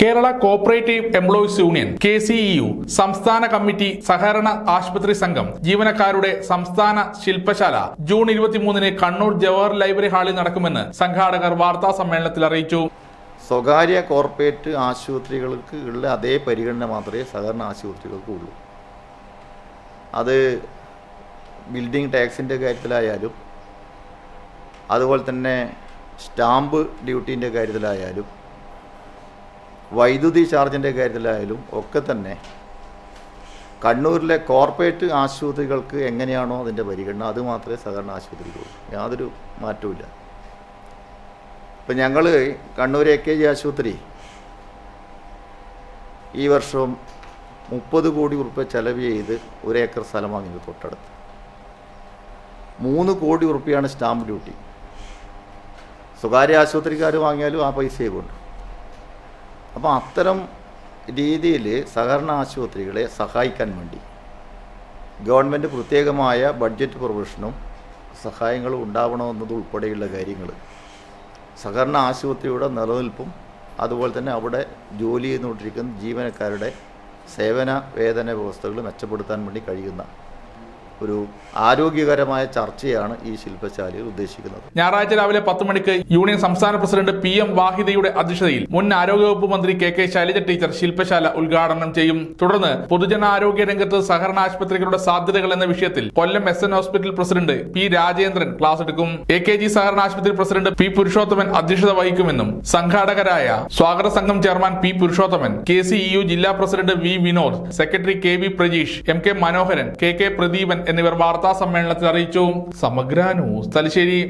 Kerala cooperative employees union K C സംസ്ഥാന committee സഹകരണ ആശുപത്രി സംഘം ജീവനക്കാരുടെ സംസ്ഥാന ശില്പശാല. ജൂൺ ഇരുപത്തിമൂന്നിന് കണ്ണൂർ ജവഹർ ലൈബ്രറി ഹാളിൽ നടക്കുമെന്ന് സംഘാടകർ വാർത്താ സമ്മേളനത്തിൽ അറിയിച്ചു. സ്വകാര്യ കോർപ്പറേറ്റ് ആശുപത്രികൾക്ക് ഉള്ള അതേ പരിഗണന മാത്രമേ സഹകരണ ആശുപത്രികൾക്ക് ഉള്ളൂ. അത് ബിൽഡിംഗ് ടാക്സിന്റെ കാര്യത്തിലായാലും അതുപോലെ തന്നെ സ്റ്റാമ്പ് ഡ്യൂട്ടീന്റെ കാര്യത്തിലായാലും വൈദ്യുതി ചാർജിന്റെ കാര്യത്തിലായാലും ഒക്കെ തന്നെ കണ്ണൂരിലെ കോർപ്പറേറ്റ് ആശുപത്രികൾക്ക് എങ്ങനെയാണോ അതിന്റെ പരിഗണന അത് മാത്രമേ സഹകരണ ആശുപത്രിക്കുള്ളൂ യാതൊരു മാറ്റവുമില്ല. ഇപ്പം ഞങ്ങൾ കണ്ണൂർ എ കെ ജി ആശുപത്രി ഈ വർഷം മുപ്പത് കോടി ഉറുപ്പ്യ ചെലവ് ചെയ്ത് ഒരു ഏക്കർ സ്ഥലം വാങ്ങിയത് തൊട്ടടുത്ത്. മൂന്ന് കോടി ഉറുപ്പ്യാണ് സ്റ്റാമ്പ് ഡ്യൂട്ടി. സ്വകാര്യ ആശുപത്രിക്കാർ വാങ്ങിയാലും ആ പൈസയെ കൊണ്ട്. അപ്പോൾ അത്തരം രീതിയിൽ സഹകരണ ആശുപത്രികളെ സഹായിക്കാൻ വേണ്ടി ഗവൺമെന്റ് പ്രത്യേകമായ ബഡ്ജറ്റ് പ്രൊവിഷനും സഹായങ്ങളും ഉണ്ടാവണമെന്നത് ഉൾപ്പെടെയുള്ള കാര്യങ്ങൾ സഹകരണ ആശുപത്രിയുടെ നിലനിൽപ്പും അതുപോലെ തന്നെ അവിടെ ജോലി ചെയ്തുകൊണ്ടിരിക്കുന്ന ജീവനക്കാരുടെ സേവന വേതന വ്യവസ്ഥകൾ മെച്ചപ്പെടുത്താൻ വേണ്ടി കഴിയുന്ന ഒരു ആരോഗ്യകരമായ ചർച്ചയാണ് ഈ ശില്പശാലയിൽ ഉദ്ദേശിക്കുന്നത്. ഞായറാഴ്ച രാവിലെ പത്ത് മണിക്ക് യൂണിയൻ സംസ്ഥാന പ്രസിഡന്റ് പി എം വാഹിദയുടെ അധ്യക്ഷതയിൽ മുൻ ആരോഗ്യവകുപ്പ് മന്ത്രി കെ കെ ശൈലജ ടീച്ചർ ശില്പശാല ഉദ്ഘാടനം ചെയ്യും. തുടർന്ന് പൊതുജനാരോഗ്യ രംഗത്ത് സഹകരണ ആശുപത്രികളുടെ സാധ്യതകൾ എന്ന വിഷയത്തിൽ Kollam S N hospital president P Rajendran class എടുക്കും. എ കെ ജി സഹകരണ ആശുപത്രി പ്രസിഡന്റ് പി പുരുഷോത്തമൻ അധ്യക്ഷത വഹിക്കുമെന്നും സംഘാടകരായ സ്വാഗത സംഘം chairman P Purushothaman K C E U ജില്ലാ president V Vinod secretary K V Prajeesh M K Manoharan K K Pradeepan എന്നിവർ വാർത്താ സമ്മേളനത്തിൽ അറിയിച്ചു. സമഗ്ര ന്യൂസ് തലശ്ശേരി.